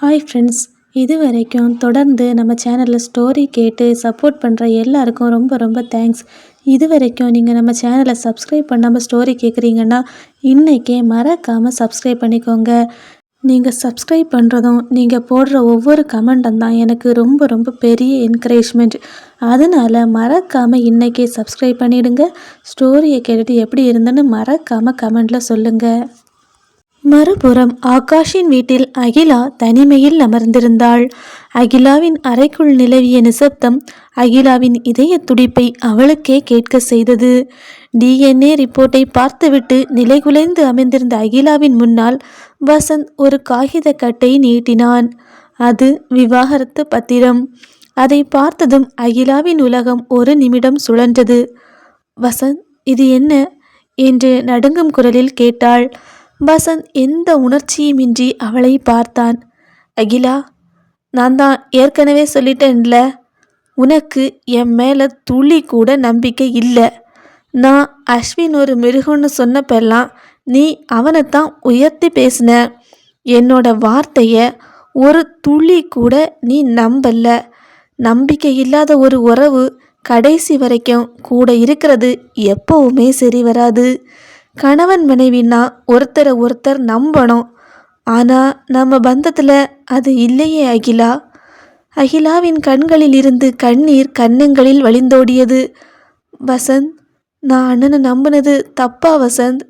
Hi friends இது வரைக்கும் தொடர்ந்து நம்ம சேனலில் ஸ்டோரி கேட்டு சப்போர்ட் பண்ணுற எல்லாருக்கும் ரொம்ப ரொம்ப தேங்க்ஸ் இது வரைக்கும் நீங்கள் நம்ம சேனலை சப்ஸ்கிரைப் பண்ணாமல் ஸ்டோரி கேட்குறீங்கன்னா இன்றைக்கே மறக்காமல் சப்ஸ்கிரைப் பண்ணிக்கோங்க. நீங்கள் சப்ஸ்கிரைப் பண்ணுறதும் நீங்கள் போடுற ஒவ்வொரு கமெண்ட்டும் தான் எனக்கு ரொம்ப ரொம்ப பெரிய என்கரேஜ்மெண்ட் அதனால் மறக்காமல் இன்றைக்கே சப்ஸ்கிரைப் பண்ணிவிடுங்க ஸ்டோரியை கேட்டுட்டு எப்படி இருந்தேன்னு மறக்காமல் கமெண்டில் சொல்லுங்கள் மறுபுறம் ஆகாஷின் வீட்டில் அகிலா தனிமையில் அமர்ந்திருந்தாள். அகிலாவின் அறைக்குள் நிலவிய நிசப்தம் அகிலாவின் இதய துடிப்பை அவளுக்கே கேட்க செய்தது. டிஎன்ஏ ரிப்போர்ட்டை பார்த்துவிட்டு நிலைகுலைந்து அமைந்திருந்த அகிலாவின் முன்னால் வசந்த் ஒரு காகித கட்டை நீட்டினான். அது விவாகரத்து பத்திரம். அதை பார்த்ததும் அகிலாவின் உலகம் ஒரு நிமிடம் சுழன்றது. வசந்த் இது என்ன என்று நடுங்கும் குரலில் கேட்டாள். வசந்த் எந்த உணர்ச்சியுமின்றி அவளை பார்த்தான். அகிலா நான் தான் ஏற்கனவே சொல்லிட்டேன்ல உனக்கு என் மேலே துளி கூட நம்பிக்கை இல்லை. நான் அஸ்வின் ஒரு மிருகம்னு சொன்னப்பெல்லாம் நீ அவனைத்தான் உயர்த்தி பேசின. என்னோட வார்த்தையை ஒரு துளி கூட நீ நம்பல. நம்பிக்கை இல்லாத ஒரு உறவு கடைசி வரைக்கும் கூட இருக்கிறது எப்பவுமே சரி வராது. கணவன் மனைவின்னா ஒருத்தரை ஒருத்தர் நம்பணும். ஆனால் நம்ம பந்தத்தில் அது இல்லையே அகிலா. அகிலாவின் கண்களில் இருந்து கண்ணீர் கன்னங்களில் வழிந்தோடியது. வசந்த் நான் அண்ணனை நம்பினது தப்பா வசந்த்?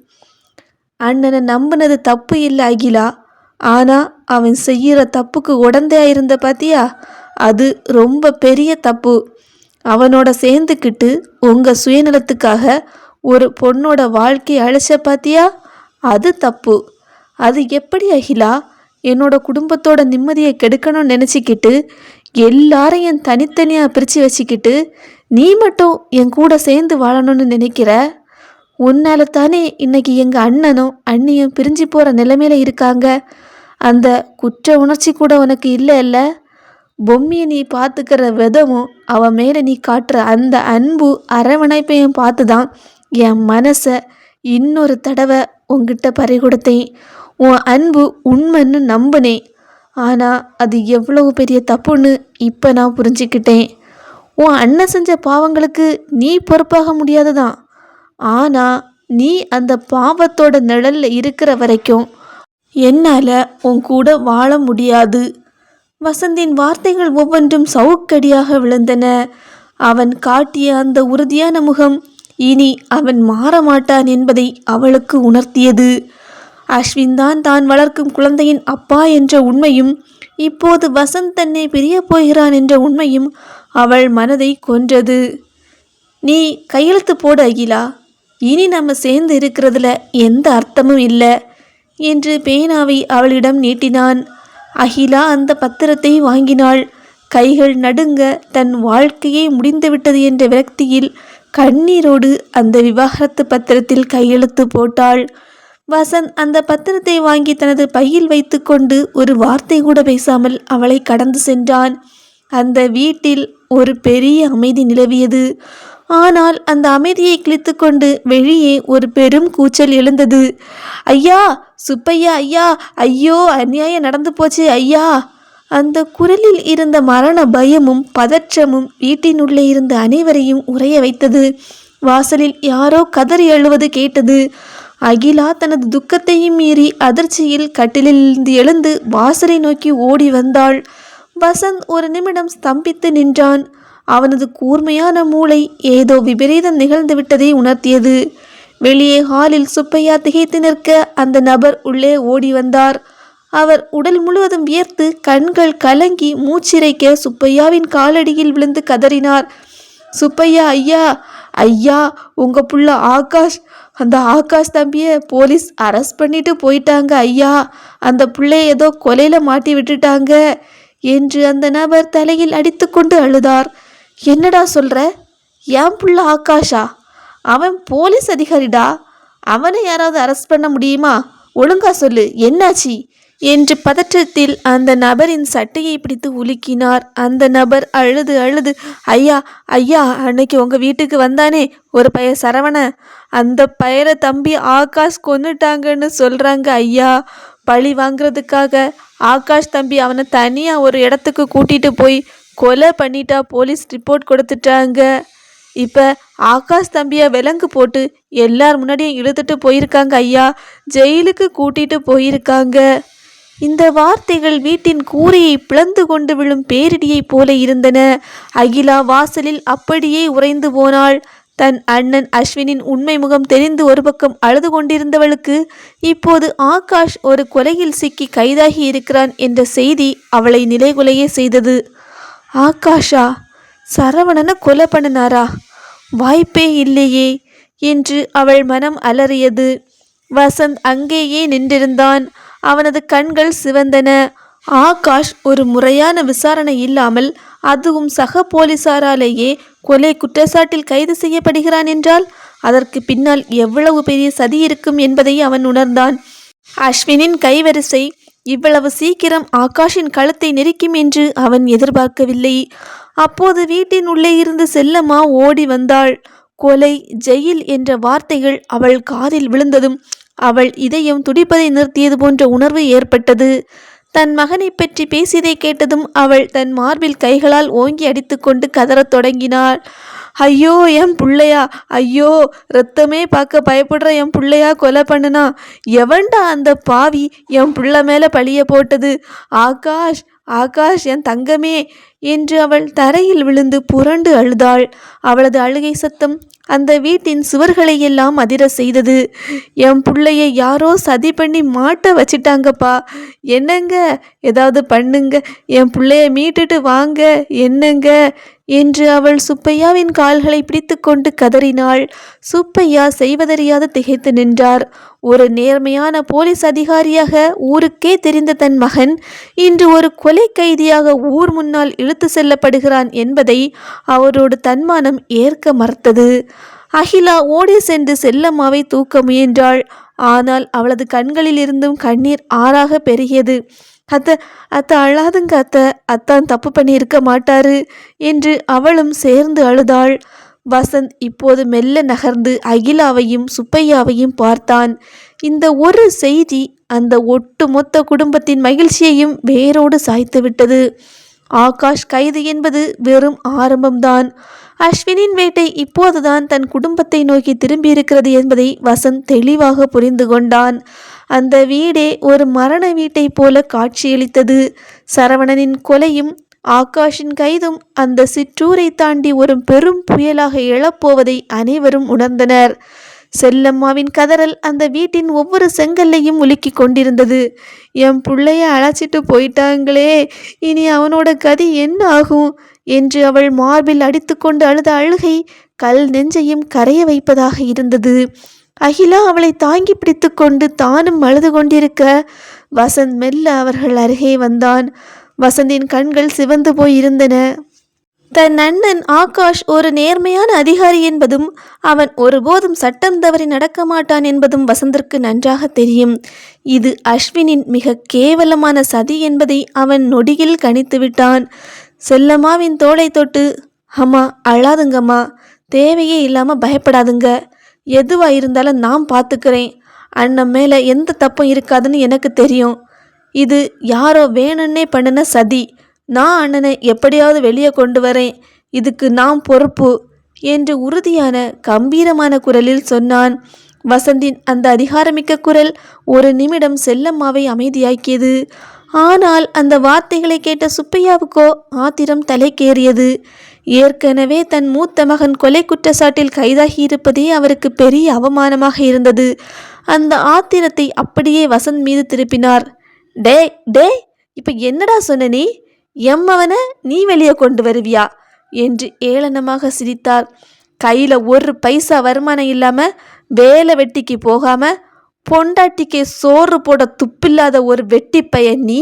அண்ணனை நம்பினது தப்பு இல்லை அகிலா. ஆனால் அவன் செய்கிற தப்புக்கு உடந்தையா இருந்த பாத்தியா? அது ரொம்ப பெரிய தப்பு. அவனோட சேர்ந்துக்கிட்டு உங்கள் சுயநலத்துக்காக ஒரு பொண்ணோட வாழ்க்கையை அழைச்ச பாத்தியா? அது தப்பு. அது எப்படி அகிலா? என்னோட குடும்பத்தோட நிம்மதியை கெடுக்கணும்னு நினச்சிக்கிட்டு எல்லாரையும் தனித்தனியாக பிரித்து வச்சுக்கிட்டு நீ மட்டும் என் கூட சேர்ந்து வாழணும்னு நினைக்கிற? உன்னால தானே இன்னைக்கு எங்கள் அண்ணனும் அண்ணியும் பிரிஞ்சு போகிற நிலைமையில இருக்காங்க. அந்த குற்ற உணர்ச்சி கூட உனக்கு இல்லை இல்லை பொம்மியை நீ பார்த்துக்கிற விதமும் அவன் மேலே நீ காட்டுற அந்த அன்பு அரவணைப்பையும் பார்த்து தான் என் மனசை இன்னொரு தடவை உங்ககிட்ட பறி கொடுத்தேன் உன் அன்பு உண்மைன்னு நம்பினேன். ஆனால் அது எவ்வளவு பெரிய தப்புன்னு இப்போ நான் புரிஞ்சுக்கிட்டேன். உன் அண்ணன் செஞ்ச பாவங்களுக்கு நீ பொறுப்பாக முடியாதுதான். ஆனால் நீ அந்த பாவத்தோட நிழலில் இருக்கிற வரைக்கும் என்னால் உன் கூட வாழ முடியாது. வசந்தின் வார்த்தைகள் ஒவ்வொன்றும் சவுக்கடியாக விழுந்தன. அவன் காட்டிய அந்த உறுதியான முகம் இனி அவன் மாற மாட்டான் என்பதை அவளுக்கு உணர்த்தியது. அஸ்வின் தான் தான் வளர்க்கும் குழந்தையின் அப்பா என்ற உண்மையும் இப்போது வசந்த் தன்னை பிரிய போகிறான் என்ற உண்மையும் அவள் மனதை கொன்றது. நீ கையெழுத்து போடு அகிலா. இனி நம்ம சேர்ந்து இருக்கிறதுல எந்த அர்த்தமும் இல்லை என்று பேனாவை அவளிடம் நீட்டினான். அகிலா அந்த பத்திரத்தை வாங்கினாள். கைகள் நடுங்க தன் வாழ்க்கையே முடிந்துவிட்டது என்ற விரக்தியில் கண்ணீரோடு அந்த விவாகரத்து பத்திரத்தில் கையெழுத்து போட்டாள். வசந்த் அந்த பத்திரத்தை வாங்கி தனது பையில் வைத்துக்கொண்டு ஒரு வார்த்தை கூட பேசாமல் அவளை கடந்து சென்றான். அந்த வீட்டில் ஒரு பெரிய அமைதி நிலவியது. ஆனால் அந்த அமைதியை கிழித்து கொண்டு வெளியே ஒரு பெரும் கூச்சல் எழுந்தது. ஐயா சுப்பையா ஐயா ஐயோ அநியாயம் நடந்து போச்சு ஐயா! அந்த குரலில் இருந்த மரண பயமும் பதற்றமும் வீட்டினுள்ளே இருந்த அனைவரையும் உறைய வைத்தது. வாசலில் யாரோ கதறி எழுவது கேட்டது. அகிலா தனது துக்கத்தையும் மீறி அதிர்ச்சியில் கட்டிலிலிருந்து எழுந்து வாசலை நோக்கி ஓடி வந்தாள். வசந்த் ஒரு நிமிடம் ஸ்தம்பித்து நின்றான். அவனது கூர்மையான மூளை ஏதோ விபரீதம் நிகழ்ந்து விட்டதை உணர்த்தியது. வெளியே ஹாலில் சுப்பையா திகைத்து நிற்க அந்த நபர் உள்ளே ஓடி வந்தார். அவர் உடல் முழுவதும் வியர்த்து கண்கள் கலங்கி மூச்சிறைக்க சுப்பையாவின் காலடியில் விழுந்து கதறினார். சுப்பையா ஐயா ஐயா உங்க புள்ள ஆகாஷ் அந்த ஆகாஷ் தம்பியை போலீஸ் அரெஸ்ட் பண்ணிட்டு போயிட்டாங்க ஐயா. அந்த பிள்ளைய ஏதோ கொலையில மாட்டி விட்டுட்டாங்க என்று அந்த நபர் தலையில் அடித்துக்கொண்டு அழுதார். என்னடா சொல்ற? ஏன் புள்ள ஆகாஷா? அவன் போலீஸ் அதிகாரிடா? அவனை யாராவது அரெஸ்ட் பண்ண முடியுமா? ஒழுங்கா சொல்லு என்னாச்சு? என்று பதற்றத்தில் அந்த நபரின் சட்டையை பிடித்து உலுக்கினார். அந்த நபர் அழுது அழுது ஐயா ஐயா அன்னைக்கு உங்க வீட்டுக்கு வந்தானே ஒரு பைய சரவண. அந்த பயரை தம்பி ஆகாஷ் கொன்னுட்டாங்கன்னு சொல்றாங்க ஐயா. பழி வாங்குறதுக்காக ஆகாஷ் தம்பி அவனை தனியாக ஒரு இடத்துக்கு கூட்டிகிட்டு போய் கொலை பண்ணிட்டா போலீஸ் ரிப்போர்ட் கொடுத்துட்டாங்க. இப்போ ஆகாஷ் தம்பியை விலங்கு போட்டு எல்லார் முன்னாடியும் இழுத்துட்டு போயிருக்காங்க ஐயா. ஜெயிலுக்கு கூட்டிட்டு போயிருக்காங்க. இந்த வார்த்தைகள் வீட்டின் கூரையை பிளந்து கொண்டு விழும் பேரிடியைப் போல இருந்தன. அகிலா வாசலில் அப்படியே உறைந்து போனாள். தன் அண்ணன் அஸ்வினின் உண்மை முகம் தெரிந்து ஒரு பக்கம் அழுது கொண்டிருந்தவளுக்கு இப்போது ஆகாஷ் ஒரு கொலையில் சிக்கி கைதாகி இருக்கிறான் என்ற செய்தி அவளை நிலைகுலையே செய்தது. ஆகாஷா சரவணனை கொலை பண்ணினாரா? வாய்ப்பே இல்லையே என்று அவள் மனம் அலறியது. வசந்த் அங்கேயே நின்றிருந்தான். அவனது கண்கள் சிவந்தன. ஆகாஷ் ஒரு முறையான விசாரணை இல்லாமல் அதுவும் சக போலீசாராலேயே கொலை குற்றச்சாட்டில் கைது செய்யப்படுகிறான் என்றால் அதற்கு பின்னால் எவ்வளவு பெரிய சதி இருக்கும் என்பதை அவன் உணர்ந்தான். அஸ்வினின் கைவரிசை இவ்வளவு சீக்கிரம் ஆகாஷின் கழுத்தை நெரிக்கும் என்று அவன் எதிர்பார்க்கவில்லை. அப்போது வீட்டின் உள்ளே இருந்து செல்லம்மா ஓடி வந்தாள். கொலை ஜெயில் என்ற வார்த்தைகள் அவள் காதில் விழுந்ததும் அவள் இதயம் துடிப்பதை நிறுத்தியது போன்ற உணர்வு ஏற்பட்டது. தன் மகனை பற்றி பேசியதை கேட்டதும் அவள் தன் மார்பில் கைகளால் ஓங்கி அடித்துக்கொண்டு கதறத் தொடங்கினாள். ஐயோ என் புள்ளையா! ஐயோ ரத்தமே பார்க்க பயப்படுற என் புள்ளையா கொலை பண்ணுனா? எவன்டா அந்த பாவி என் பிள்ளை மேலே பழிய போட்டது? ஆகாஷ் ஆகாஷ் என் தங்கமே என்று அவள் தரையில் விழுந்து புரண்டு அழுதாள். அவளது அழுகை சத்தம் அந்த வீட்டின் சுவர்களை எல்லாம் அதிர செய்தது. என் பிள்ளைய யாரோ சதி பண்ணி மாட்ட வச்சிட்டாங்கப்பா. என்னங்க? ஏதாவது பண்ணுங்க. என் பிள்ளைய மீட்டுட்டு வாங்க. என்னங்க? என்று அவள் சுப்பையாவின் கால்களை பிடித்துக்கொண்டு கதறினாள். சுப்பையா செய்வதறியாது திகைத்து நின்றார். ஒரு நேர்மையான போலீஸ் அதிகாரியாக ஊருக்கே தெரிந்த தன் மகன் இன்று ஒரு கொலை கைதியாக ஊர் முன்னால் இழுத்து செல்லப்படுகிறான் என்பதை அவரோடு தன்மானம் ஏற்க மறுத்தது. அகிலா ஓடி சென்று செல்லம்மாவை தூக்க முயன்றாள். ஆனால் அவளது கண்களில் இருந்தும் கண்ணீர் ஆறாக பெருகியது. அத்தை அத்தை அழாதுங்க அத்தை. அத்தான் தப்பு பண்ணியிருக்க மாட்டாரு என்று அவளும் சேர்ந்து அழுதாள். வசந்த் இப்போது மெல்ல நகர்ந்து அகிலாவையும் சுப்பையாவையும் பார்த்தான். இந்த ஒரு செய்தி அந்த ஒட்டுமொத்த குடும்பத்தின் மகிழ்ச்சியையும் வேரோடு சாய்த்து விட்டது ஆகாஷ் கைது என்பது வெறும் ஆரம்பம்தான். அஸ்வினின் வேட்டை இப்போதுதான் தன் குடும்பத்தை நோக்கி திரும்பியிருக்கிறது என்பதை வசந்த் தெளிவாக புரிந்து கொண்டான். அந்த வீடே ஒரு மரண வீட்டைப் போல காட்சியளித்தது. சரவணனின் கொலையும் ஆகாஷின் கைதும் அந்த சிற்றூரை தாண்டி ஒரு பெரும் புயலாக எழப்போவதை அனைவரும் உணர்ந்தனர். செல்லம்மாவின் கதறல் அந்த வீட்டின் ஒவ்வொரு செங்கல்லையும் உலுக்கி கொண்டிருந்தது. என் பிள்ளைய அழைச்சிட்டு போயிட்டாங்களே இனி அவனோட கதி என்ன ஆகும்? என்று அவள் மார்பில் அடித்துக்கொண்டு அழுத அழுகை கல் நெஞ்சையும் கரைய வைப்பதாக இருந்தது. அகிலா அவளை தாங்கி பிடித்துக்கொண்டு தானும் அழுது கொண்டிருக்க வசந்த் மெல்ல அவர்கள் அருகே வந்தான். வசந்தின் கண்கள் சிவந்து போயிருந்தன. தன் அண்ணன் ஆகாஷ் ஒரு நேர்மையான அதிகாரி என்பதும் அவன் ஒருபோதும் சட்டம் தவறி நடக்க மாட்டான் என்பதும் வசந்திற்கு நன்றாக தெரியும். இது அஸ்வினின் மிக கேவலமான சதி என்பதை அவன் நொடியில் கணித்து விட்டான். செல்லம்மாவின் தோளை தொட்டு அம்மா அழாதுங்கம்மா தேவையே இல்லாமல் பயப்படாதுங்க. எதுவாக இருந்தாலும் நான் பார்த்துக்கிறேன் அண்ணன் மேலே எந்த தப்பும் இருக்காதுன்னு எனக்கு தெரியும். இது யாரோ வேணும்னே பண்ணின சதி. நான் அண்ணனை எப்படியாவது வெளியே கொண்டு வரேன். இதுக்கு நான் பொறுப்பு என்று உறுதியான கம்பீரமான குரலில் சொன்னான். வசந்தின் அந்த அதிகாரமிக்க குரல் ஒரு நிமிடம் செல்லம்மாவை அமைதியாக்கியது. ஆனால் அந்த வார்த்தைகளை கேட்ட சுப்பையாவுக்கோ ஆத்திரம் தலைக்கேறியது. ஏற்கனவே தன் மூத்த மகன் கொலை குற்றச்சாட்டில் கைதாகி இருப்பதே அவருக்கு பெரிய அவமானமாக இருந்தது. அந்த ஆத்திரத்தை அப்படியே வசந்த் மீது திருப்பினார். டே டே இப்போ என்னடா சொன்ன நீ? எம்மவனை நீ வெளியே கொண்டு வருவியா? என்று ஏளனமாக சிரித்தார். கையில் ஒரு பைசா வருமானம் இல்லாமல் வேலை வெட்டிக்கு போகாமல் பொண்டாட்டிக்கு சோறு போட துப்பில்லாத ஒரு வெட்டி பையன் நீ?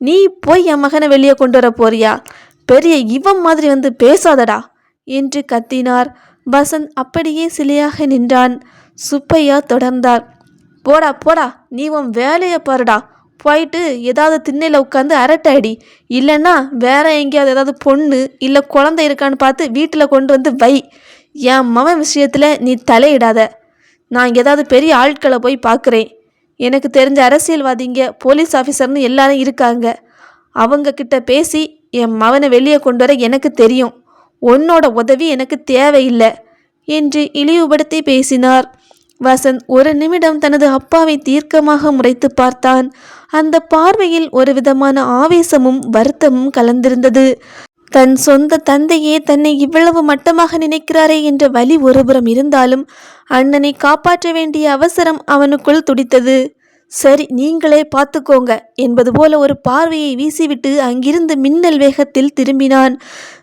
நீ போய் என் மகனை வெளியே கொண்டு வர போறியா? பெரிய இவன் மாதிரி வந்து பேசாதடா என்று கத்தினார். வசந்த் அப்படியே சிலையாக நின்றான். சுப்பையா தொடர்ந்தார். போடா போடா நீ உன் வேலையை பாருடா. போயிட்டு ஏதாவது திண்ணையில் உட்காந்து அரட்டை இல்லைன்னா வேற எங்கேயாவது ஏதாவது பொண்ணு இல்லை குழந்தை இருக்கான்னு பார்த்து வீட்டில் கொண்டு வந்து வை. என் மவன் விஷயத்தில் நீ தலையிடாத. நான் ஏதாவது பெரிய ஆட்களை போய் பார்க்குறேன். எனக்கு தெரிஞ்ச அரசியல்வாதிங்க போலீஸ் ஆஃபீஸர்னு எல்லாரும் இருக்காங்க. அவங்க கிட்ட பேசி என் மவனை வெளியே கொண்டு வர எனக்கு தெரியும். உன்னோட உதவி எனக்கு தேவையில்லை என்று இழிவுபடுத்தி பேசினார். வசந்த் ஒரு நிமிடம் தனது அப்பாவை தீர்க்கமாக முறைத்து பார்த்தான். அந்த பார்வையில் ஒரு விதமான ஆவேசமும் வருத்தமும் கலந்திருந்தது. தன் சொந்த தந்தையே தன்னை இவ்வளவு மட்டமாக நினைக்கிறாரே என்ற வலி ஒருபுறம் இருந்தாலும் அண்ணனை காப்பாற்ற வேண்டிய அவசரம் அவனுக்குள் துடித்தது. சரி நீங்களே பார்த்துக்கோங்க என்பது போல ஒரு பார்வையை வீசிவிட்டு அங்கிருந்து மின்னல் வேகத்தில் திரும்பினான்.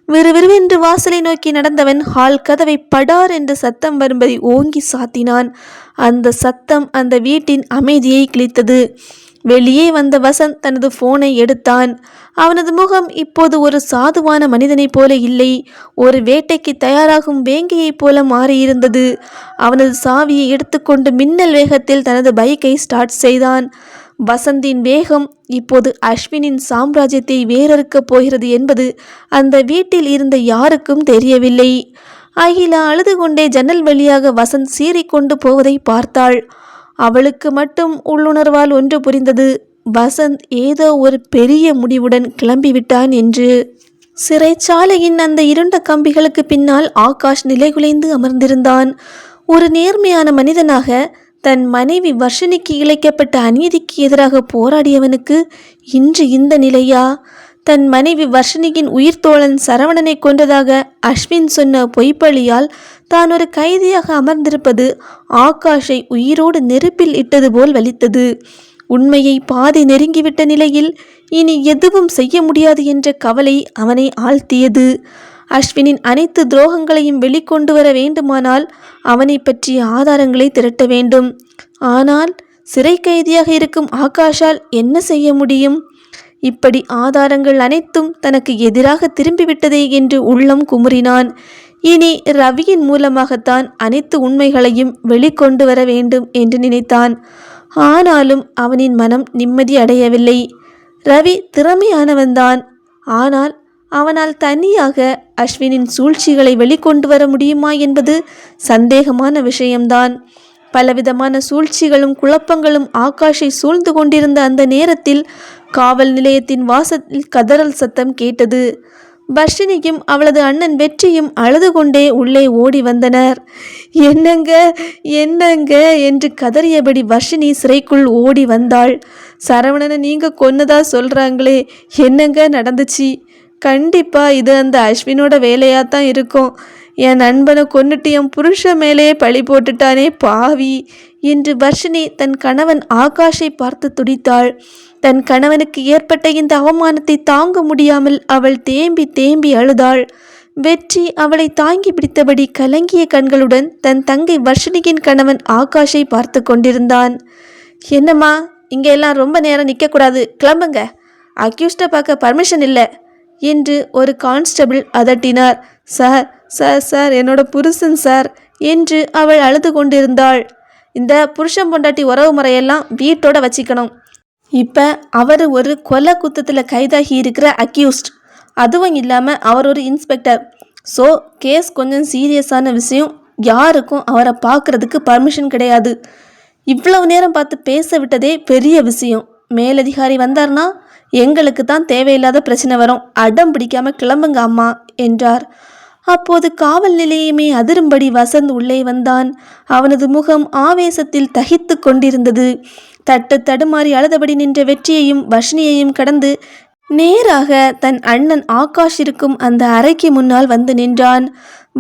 விறுவிறுவென்று வாசலை நோக்கி நடந்தவன் ஹால் கதவை படார் என்று சத்தம் வரும்படி ஓங்கி சாத்தினான். அந்த சத்தம் அந்த வீட்டின் அமைதியை கிழித்தது. வெளியே வந்த வசந்த் தனது போனை எடுத்தான். அவனது முகம் இப்போது ஒரு சாதுவான மனிதனைப் போல இல்லை. ஒரு வேட்டைக்கு தயாராகும் வேங்கையைப் போல மாறியிருந்தது. அவனது சாவியை எடுத்துக்கொண்டு மின்னல் வேகத்தில் தனது பைக்கை ஸ்டார்ட் செய்தான். வசந்தின் வேகம் இப்போது அஸ்வினின் சாம்ராஜ்யத்தை வேறறுக்கப் போகிறது என்பது அந்த வீட்டில் இருந்த யாருக்கும் தெரியவில்லை. அகிலா அழுது கொண்டே ஜன்னல் வழியாக வசந்த் சீறிக்கொண்டு போவதை பார்த்தாள். அவளுக்கு மட்டும் உள்ளுணர்வால் ஒன்று புரிந்தது. வசந்த் ஏதோ ஒரு பெரிய முடிவுடன் கிளம்பிவிட்டான் என்று. சிறைச்சாலையின் அந்த இருண்ட கம்பிகளுக்கு பின்னால் ஆகாஷ் நிலைகுலைந்து அமர்ந்திருந்தான். ஒரு நேர்மையான மனிதனாக தன் மனைவி வர்ஷினிக்கு இழைக்கப்பட்ட அநீதிக்கு எதிராக போராடியவனுக்கு இன்று இந்த நிலையா? தன் மனைவி வர்ஷினியின் உயிர்த்தோழன் சரவணனை கொன்றதாக அஸ்வின் சொன்ன பொய்ப்பழியால் தான் ஒரு கைதியாக அமர்ந்திருப்பது ஆகாஷை உயிரோடு நெருப்பில் இட்டது போல் வலித்தது. உண்மையை பாதி நெருங்கிவிட்ட நிலையில் இனி எதுவும் செய்ய முடியாது என்ற கவலை அவனை ஆழ்த்தியது. அஸ்வினின் அனைத்து துரோகங்களையும் வெளிக்கொண்டு வர வேண்டுமானால் அவனை பற்றிய ஆதாரங்களை திரட்ட வேண்டும். ஆனால் சிறை கைதியாக இருக்கும் ஆகாஷால் என்ன செய்ய முடியும்? இப்படி ஆதாரங்கள் அனைத்தும் தனக்கு எதிராக திரும்பிவிட்டதே என்று உள்ளம் குமுறினான். இனி ரவியின் மூலமாகத்தான் அனைத்து உண்மைகளையும் வெளிக்கொண்டு வர வேண்டும் என்று நினைத்தான். ஆனாலும் அவனின் மனம் நிம்மதி அடையவில்லை. ரவி திறமையானவன்தான். ஆனால் அவனால் தனியாக அஸ்வினின் சூழ்ச்சிகளை வெளிக்கொண்டு வர முடியுமா என்பது சந்தேகமான விஷயம்தான். பலவிதமான சூழ்ச்சிகளும் குழப்பங்களும் ஆகாஷை சூழ்ந்து கொண்டிருந்த அந்த நேரத்தில் காவல் நிலையத்தின் வாசலில் கதறல் சத்தம் கேட்டது. வர்ஷினியும் அவளது அண்ணன் வெற்றியும் அழுது கொண்டே உள்ளே ஓடி வந்தனர். என்னங்க என்னங்க? என்று கதறியபடி வர்ஷினி சிறைக்குள் ஓடி வந்தாள். சரவணனை நீங்கள் கொன்னதா சொல்கிறாங்களே என்னங்க நடந்துச்சு? கண்டிப்பாக இது அந்த அஸ்வினோட வேலையாக தான் இருக்கும். என் நண்பனை கொன்னுட்டு என் புருஷன் மேலேயே பழி போட்டுட்டானே பாவி என்று வர்ஷினி தன் கணவன் ஆகாஷை பார்த்து துடித்தாள். தன் கணவனுக்கு ஏற்பட்ட இந்த அவமானத்தை தாங்க முடியாமல் அவள் தேம்பி தேம்பி அழுதாள். வெற்றி அவளை தாங்கி பிடித்தபடி கலங்கிய கண்களுடன் தன் தங்கை வர்ஷினியின் கணவன் ஆகாஷை பார்த்து கொண்டிருந்தான். என்னம்மா இங்கே எல்லாம் ரொம்ப நேரம் நிற்கக்கூடாது கிளம்புங்க. அக்யூஸ்டை பார்க்க பர்மிஷன் இல்லை என்று ஒரு கான்ஸ்டபிள் அதட்டினார். சார் சார் சார் என்னோட புருஷன் சார் என்று அவள் அழுது கொண்டிருந்தாள். இந்த புருஷன் பொண்டாட்டி உறவு முறையெல்லாம் வீட்டோட வச்சுக்கணும். இப்போ அவர் ஒரு கொலை குத்தத்தில் கைதாகி இருக்கிற அக்யூஸ்ட் அதுவும் இல்லாமல் அவர் ஒரு இன்ஸ்பெக்டர் ஸோ கேஸ் கொஞ்சம் சீரியஸான விஷயம். யாருக்கும் அவரை பார்க்குறதுக்கு பர்மிஷன் கிடையாது. இவ்வளவு நேரம் பார்த்து பேச விட்டதே பெரிய விஷயம். மேலதிகாரி வந்தார்னா எங்களுக்கு தான் தேவையில்லாத பிரச்சனை வரும். அடம் பிடிக்காம கிளம்புங்க அம்மா என்றார். அப்போது காவல் நிலையமே அதிரும்படி வசந்த் உள்ளே வந்தான். அவனது முகம் ஆவேசத்தில் தகித்து கொண்டிருந்தது. தட்டு தடுமாறி அழுதபடி நின்ற வெற்றியையும் வஷ்ணியையும் கடந்து நேராக தன் அண்ணன் ஆகாஷ் இருக்கும் அந்த அறைக்கு முன்னால் வந்து நின்றான்.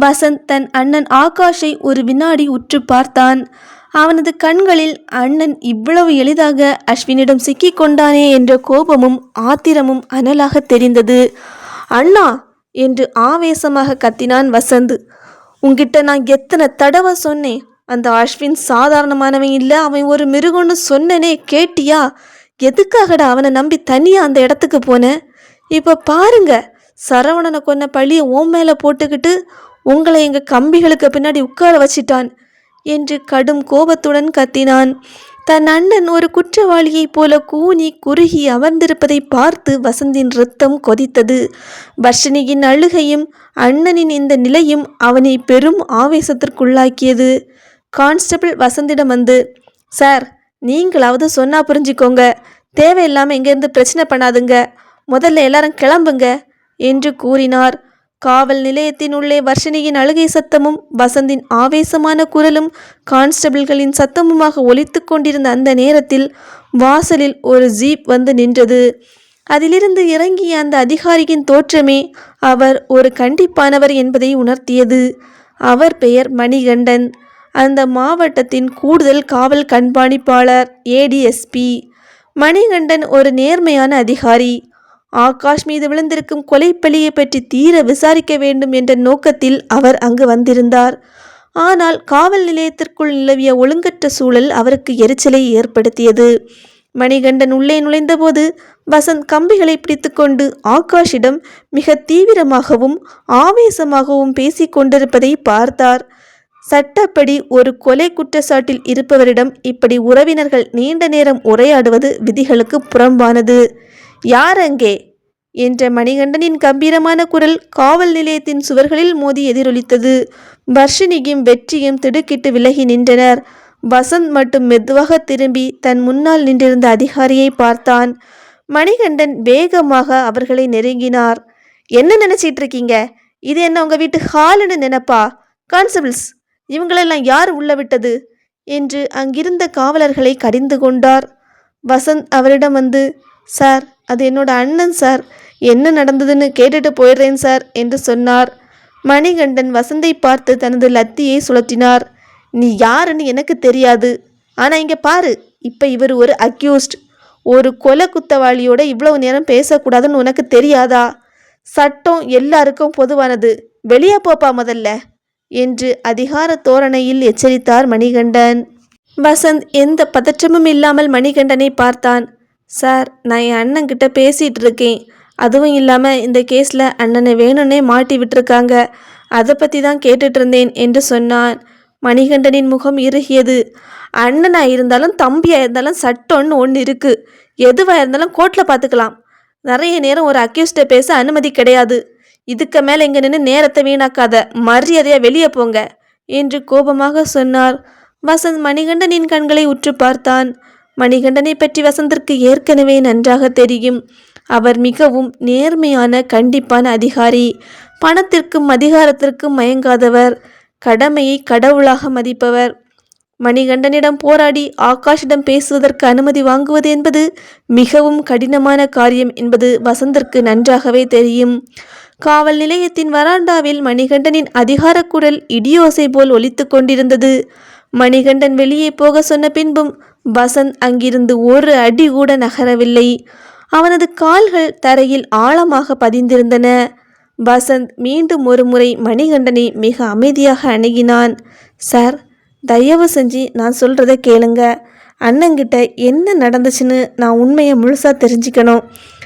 வசந்த் தன் அண்ணன் ஆகாஷை ஒரு வினாடி உற்று பார்த்தான். அவனது கண்களில் அண்ணன் இவ்வளவு எளிதாக அஸ்வினிடம் சிக்கிக்கொண்டானே என்ற கோபமும் ஆத்திரமும் அனலாக தெரிந்தது. அண்ணா என்று ஆவேசமாக கத்தினான் வசந்த். உங்ககிட்ட நான் எத்தனை தடவை சொன்னேன்? அந்த அஸ்வின் சாதாரணமானவன் இல்லை அவன் ஒரு மிருகம்னு சொன்னனே கேட்டியா? எதுக்காகடா அவனை நம்பி தனியாக அந்த இடத்துக்கு போனேன் இப்போ பாருங்க சரவணனை கொன்ன பழியை ஓம் மேலே போட்டுக்கிட்டு உங்களை எங்கள் கம்பிகளுக்கு பின்னாடி உட்கார வச்சிட்டான் என்று கடும் கோபத்துடன் கத்தினான். தன் அண்ணன் ஒரு குற்றவாளியைப் போல கூனி குறுகி அமர்ந்திருப்பதை பார்த்து வசந்தின் ரத்தம் கொதித்தது. வர்ஷினியின் அழுகையும் அண்ணனின் இந்த நிலையும் அவனை பெரும் ஆவேசத்திற்குள்ளாக்கியது. கான்ஸ்டபிள் வசந்திடம் வந்து சார் நீங்களாவது சொன்னா புரிஞ்சுக்கோங்க. தேவையில்லாமல் இங்கேருந்து பிரச்சனை பண்ணாதுங்க. முதல்ல எல்லாரும் கிளம்புங்க என்று கூறினார். காவல் நிலையத்தின் உள்ளே வர்ஷினியின் அழுகை சத்தமும் வசந்தின் ஆவேசமான குரலும் கான்ஸ்டபிள்களின் சத்தமுமாக ஒலித்து கொண்டிருந்த அந்த நேரத்தில் வாசலில் ஒரு ஜீப் வந்து நின்றது. அதிலிருந்து இறங்கிய அந்த அதிகாரியின் தோற்றமே அவர் ஒரு கண்டிப்பானவர் என்பதை உணர்த்தியது. அவர் பெயர் மணிகண்டன். அந்த மாவட்டத்தின் கூடுதல் காவல் கண்காணிப்பாளர் ஏடிஎஸ்பி மணிகண்டன் ஒரு நேர்மையான அதிகாரி. ஆகாஷ் மீது விழுந்திருக்கும் கொலைப்பழியை பற்றி தீர விசாரிக்க வேண்டும் என்ற நோக்கத்தில் அவர் அங்கு வந்திருந்தார். ஆனால் காவல் நிலையத்திற்குள் நிலவிய ஒழுங்கற்ற சூழல் அவருக்கு எரிச்சலை ஏற்படுத்தியது. மணிகண்டன் உள்ளே நுழைந்தபோது வசந்த் கம்பிகளை பிடித்துக்கொண்டு ஆகாஷிடம் மிக தீவிரமாகவும் ஆவேசமாகவும் பேசிக் கொண்டிருப்பதை பார்த்தார். சட்டப்படி ஒரு கொலை குற்றச்சாட்டில் இருப்பவரிடம் இப்படி உறவினர்கள் நீண்ட நேரம் உரையாடுவது விதிகளுக்கு புறம்பானது. யார் அங்கே என்ற மணிகண்டனின் கம்பீரமான குரல் காவல் நிலையத்தின் சுவர்களில் மோதி எதிரொலித்தது. வர்ஷினியும் வெற்றியும் திடுக்கிட்டு விலகி நின்றனர். வசந்த் மட்டும் மெதுவாக திரும்பி தன் முன்னால் நின்றிருந்த அதிகாரியை பார்த்தான். மணிகண்டன் வேகமாக அவர்களை நெருங்கினார். என்ன நினைச்சிட்டு இருக்கீங்க இது என்ன உங்க வீட்டு ஹாலுன்னு நினைப்பா? கான்ஸ்டபிள்ஸ் இவங்களெல்லாம் யார் உள்ள விட்டது? என்று அங்கிருந்த காவலர்களை கடிந்து கொண்டார். வசந்த் அவரிடம் வந்து சார் அது என்னோட அண்ணன் சார். என்ன நடந்ததுன்னு கேட்டுட்டு போயிடுறேன் சார் என்று சொன்னார். மணிகண்டன் வசந்தை பார்த்து தனது லத்தியை சுழற்றினார். நீ யாருன்னு எனக்கு தெரியாது. ஆனால் இங்கே பாரு இப்போ இவர் ஒரு அக்யூஸ்ட் ஒரு கொலை குத்தவாளியோட இவ்வளவு நேரம் பேசக்கூடாதுன்னு உனக்கு தெரியாதா? சட்டம் எல்லாருக்கும் பொதுவானது. வெளியே போப்பா முதல்ல என்று அதிகார தோரணையில் எச்சரித்தார் மணிகண்டன். வசந்த் எந்த பதற்றமும் இல்லாமல் மணிகண்டனை பார்த்தான். சார் நான் என் அண்ணன்கிட்ட பேசிகிட்டு இருக்கேன் அதுவும் இல்லாமல் இந்த கேஸில் அண்ணனை வேணும்னே மாட்டி விட்டுருக்காங்க. அதை பற்றி தான் கேட்டுட்டு இருந்தேன் என்று சொன்னான். மணிகண்டனின் முகம் இறுகியது. அண்ணனாக இருந்தாலும் தம்பியாக இருந்தாலும் சட்டம்னு ஒன்று இருக்குது எதுவாக இருந்தாலும் கோர்ட்டில் பார்த்துக்கலாம் நிறைய நேரம் ஒரு அக்யூஸ்ட்டை பேச அனுமதி கிடையாது. இதுக்கு மேலே இங்கே நின்று நேரத்தை வீணாக்காத. மரியாதையாக வெளியே போங்க என்று கோபமாக சொன்னார். வசந்த் மணிகண்டனின் கண்களை உற்று பார்த்தான். மணிகண்டனை பற்றி வசந்திற்கு ஏற்கனவே நன்றாக தெரியும். அவர் மிகவும் நேர்மையான கண்டிப்பான அதிகாரி. பணத்திற்கும் அதிகாரத்திற்கும் மயங்காதவர். கடமையை கடவுளாக மதிப்பவர். மணிகண்டனிடம் போராடி ஆகாஷிடம் பேசுவதற்கு அனுமதி வாங்குவது என்பது மிகவும் கடினமான காரியம் என்பது வசந்திற்கு நன்றாகவே தெரியும். காவல் நிலையத்தின் வராண்டாவில் மணிகண்டனின் அதிகாரக் குரல் இடியோசை போல் ஒலித்து கொண்டிருந்தது. மணிகண்டன் வெளியே போக சொன்ன பின்பும் வசந்த் அங்கிருந்து ஒரு அடி கூட நகரவில்லை. அவனது கால்கள் தரையில் ஆழமாக பதிந்திருந்தன. வசந்த் மீண்டும் ஒரு முறை மணிகண்டனை மிக அமைதியாக அணுகினான். சார் தயவு செஞ்சு நான் சொல்கிறத கேளுங்க. அண்ணங்கிட்ட என்ன நடந்துச்சுன்னு நான் உண்மையை முழுசாக தெரிஞ்சுக்கணும்.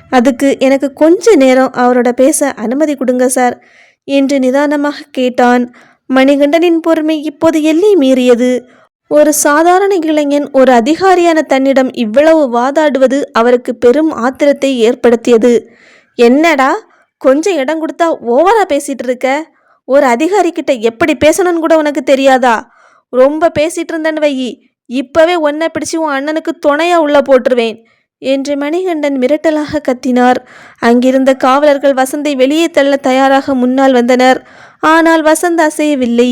அதுக்கு எனக்கு கொஞ்ச நேரம் அவரோட பேச அனுமதி கொடுங்க சார் என்று நிதானமாக கேட்டான். மணிகண்டனின் பொறுமை இப்போது எல்லை மீறியது. ஒரு சாதாரண இளைஞன் ஒரு அதிகாரியான தன்னிடம் இவ்வளவு வாதாடுவது அவருக்கு பெரும் ஆத்திரத்தை ஏற்படுத்தியது. என்னடா கொஞ்சம் இடம் கொடுத்தா ஓவரா பேசிட்டு இருக்க? ஒரு அதிகாரிக்கிட்ட எப்படி பேசணும்னு கூட உனக்கு தெரியாதா? ரொம்ப பேசிட்டு இருந்தேன்னு வையி இப்பவே ஒன்றை பிடிச்சு உன் அண்ணனுக்கு துணையா உள்ள போட்டுருவேன் என்று மணிகண்டன் மிரட்டலாக கத்தினார். அங்கிருந்த காவலர்கள் வசந்தை வெளியே தள்ள தயாராக முன்னால் வந்தனர். ஆனால் வசந்த் அசையவில்லை.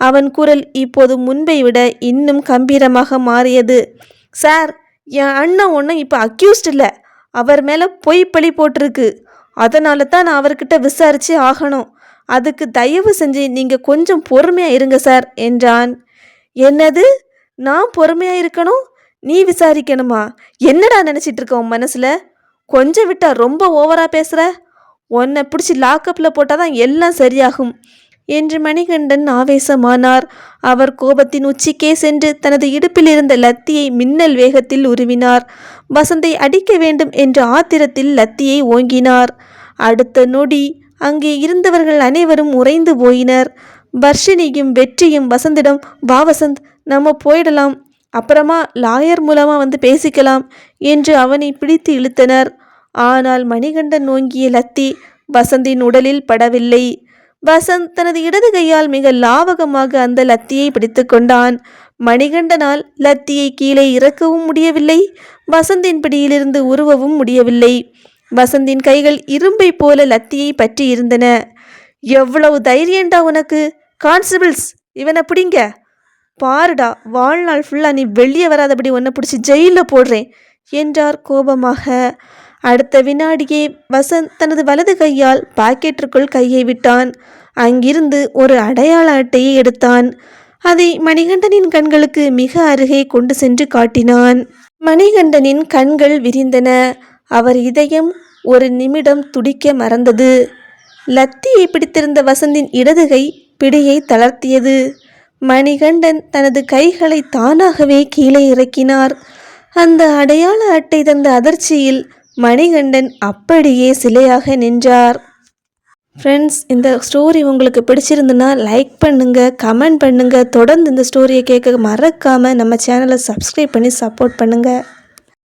அவன் குரல் இப்போது முன்பை விட இன்னும் கம்பீரமாக மாறியது. சார் என் அண்ணன் ஒன்றும் இப்போ அக்யூஸ்ட் இல்லை. அவர் மேலே பொய் பழி போட்டிருக்கு. அதனால தான் நான் அவர்கிட்ட விசாரிச்சு ஆகணும். அதுக்கு தயவு செஞ்சு நீங்கள் கொஞ்சம் பொறுமையாக இருங்க சார் என்றான். என்னது? நான் பொறுமையாக இருக்கணும்? நீ விசாரிக்கணுமா? என்னடா நினச்சிட்டு இருக்க உன் மனசில்? கொஞ்சம் விட்டா ரொம்ப ஓவராக பேசுகிற உன்னை பிடிச்சி லாக்கப்பில் போட்டால் தான் எல்லாம் சரியாகும். என்று மணிகண்டன் ஆவேசமானார். அவர் கோபத்தின் உச்சிக்கே சென்று தனது இடுப்பில் இருந்த லத்தியை மின்னல் வேகத்தில் உருவினார். வசந்தை அடிக்க வேண்டும் என்ற ஆத்திரத்தில் லத்தியை ஓங்கினார். அடுத்த நொடி அங்கே இருந்தவர்கள் அனைவரும் உறைந்து போயினர். வர்ஷினியும் வெற்றியும் வசந்திடம் வா வசந்த் நம்ம போயிடலாம். அப்புறமா லாயர் மூலமாக வந்து பேசிக்கலாம் என்று அவனை பிடித்து இழுத்தனர். ஆனால் மணிகண்டன் ஓங்கிய லத்தி வசந்தின் உடலில் படவில்லை. வசந்த் தனது இடது கையால் மிக லாவகமாக அந்த லத்தியை பிடித்து கொண்டான். மணிகண்டனால் லத்தியை கீழே இறக்கவும் முடியவில்லை. வசந்தின் பிடியிலிருந்து உருவவும் முடியவில்லை. வசந்தின் கைகள் இரும்பை போல லத்தியை பற்றி இருந்தன. எவ்வளவு தைரியண்டா உனக்கு! கான்ஸ்டபிள்ஸ் இவனை பிடிங்க. பாருடா வாழ்நாள் ஃபுல்லாக நீ வெளியே வராதபடி உன்னை பிடிச்சி ஜெயிலில் போடுறேன் என்றார் கோபமாக. அடுத்த வினாடியே வசந்த் தனது வலது கையால் பாக்கெட்டிற்குள் கையை விட்டான். அங்கிருந்து ஒரு அடையாள அட்டையை எடுத்தான். அதை மணிகண்டனின் கண்களுக்கு மிக அருகே கொண்டு சென்று காட்டினான். மணிகண்டனின் கண்கள் விரிந்தன. அவர் இதயம் ஒரு நிமிடம் துடிக்க மறந்தது. லத்தியை பிடித்திருந்த வசந்தின் இடது கை பிடியை தளர்த்தியது. மணிகண்டன் தனது கைகளை தானாகவே கீழே இறக்கினார். அந்த அடையாள அட்டை தந்த அதிர்ச்சியில் மணிகண்டன் அப்படியே சிலையாக நின்றார். ஃப்ரெண்ட்ஸ் இந்த ஸ்டோரி உங்களுக்கு பிடிச்சிருந்துன்னா லைக் பண்ணுங்கள் கமெண்ட் பண்ணுங்கள் தொடர்ந்து இந்த ஸ்டோரியை கேட்க மறக்காமல் நம்ம சேனலை சப்ஸ்கிரைப் பண்ணி சப்போர்ட் பண்ணுங்கள்